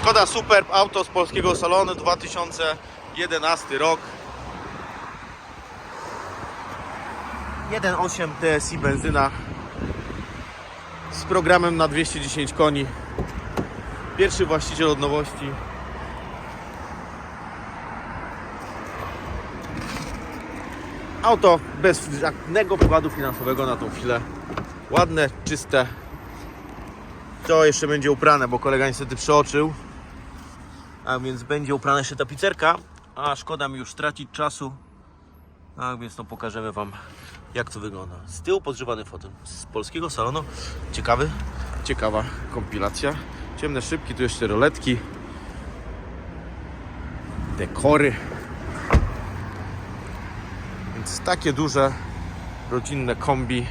Skoda Superb, auto z polskiego salonu, 2011 rok. 1.8 TSI benzyna z programem na 210 koni. Pierwszy właściciel od nowości. Auto bez żadnego wkładu finansowego na tą chwilę. Ładne, czyste. To jeszcze będzie uprane, bo kolega niestety przeoczył. A więc będzie uprana jeszcze tapicerka. A szkoda mi już tracić czasu. A więc to pokażemy Wam jak to wygląda. Z tyłu podgrzewany fotel z polskiego salonu. Ciekawy, ciekawa kompilacja. Ciemne szybki, tu jeszcze roletki. Dekory. Więc takie duże, rodzinne kombi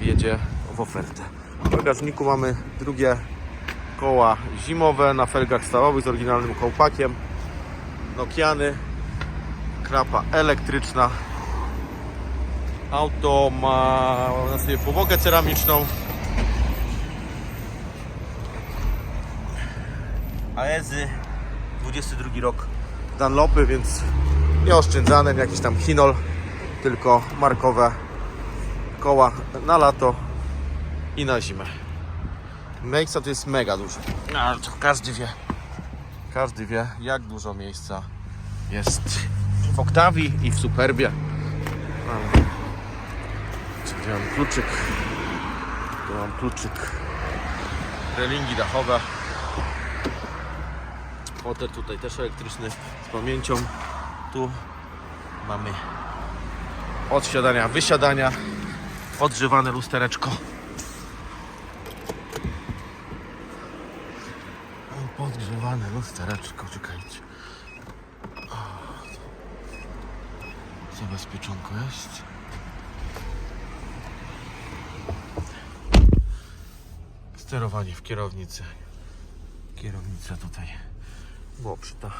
wjedzie w ofertę. W bagażniku mamy drugie koła zimowe na felgach stalowych z oryginalnym kołpakiem. Nokiany, krapa elektryczna. Auto ma na sobie powłokę ceramiczną. Aezy 22 rok Dunlopy, więc nie oszczędzane, jakiś tam Hinol, tylko markowe koła na lato i na zimę. Miejsca to jest mega dużo. No, ale to każdy wie, każdy wie jak dużo miejsca jest w Oktawii i w Superbie. Mamy. Tu mam kluczyk. Tu mam kluczyk. Relingi dachowe. Fotel tutaj też elektryczny z pamięcią. Tu mamy od siadania, wysiadania. Odgrzewane lustereczko. Podgrzewane lustereczko, czekajcie. Zabezpieczonko jest. Sterowanie w kierownicy. Kierownica tutaj było przyta.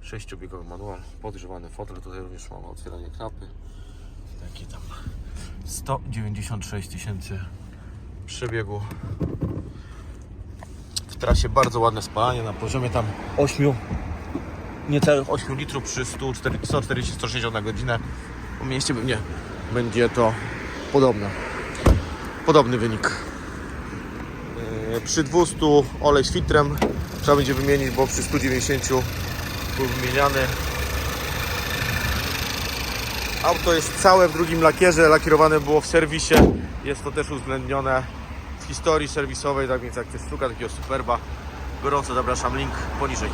Sześciobiegowy manual, podgrzewany fotel, tutaj również mamy otwieranie klapy. Takie tam 196 tysięcy przebiegu. W trasie bardzo ładne spalanie na poziomie tam 8, niecałych 8 litrów przy 140-160 na godzinę. Po mieście pewnie będzie to podobne. Podobny wynik. Yy, Przy 200 olej z filtrem trzeba będzie wymienić, bo przy 190 był wymieniany. Auto jest całe w drugim lakierze, lakierowane było w serwisie. Jest to też uwzględnione w historii serwisowej, tak więc jak ktoś szuka takiego superba, gorąco zapraszam, link poniżej.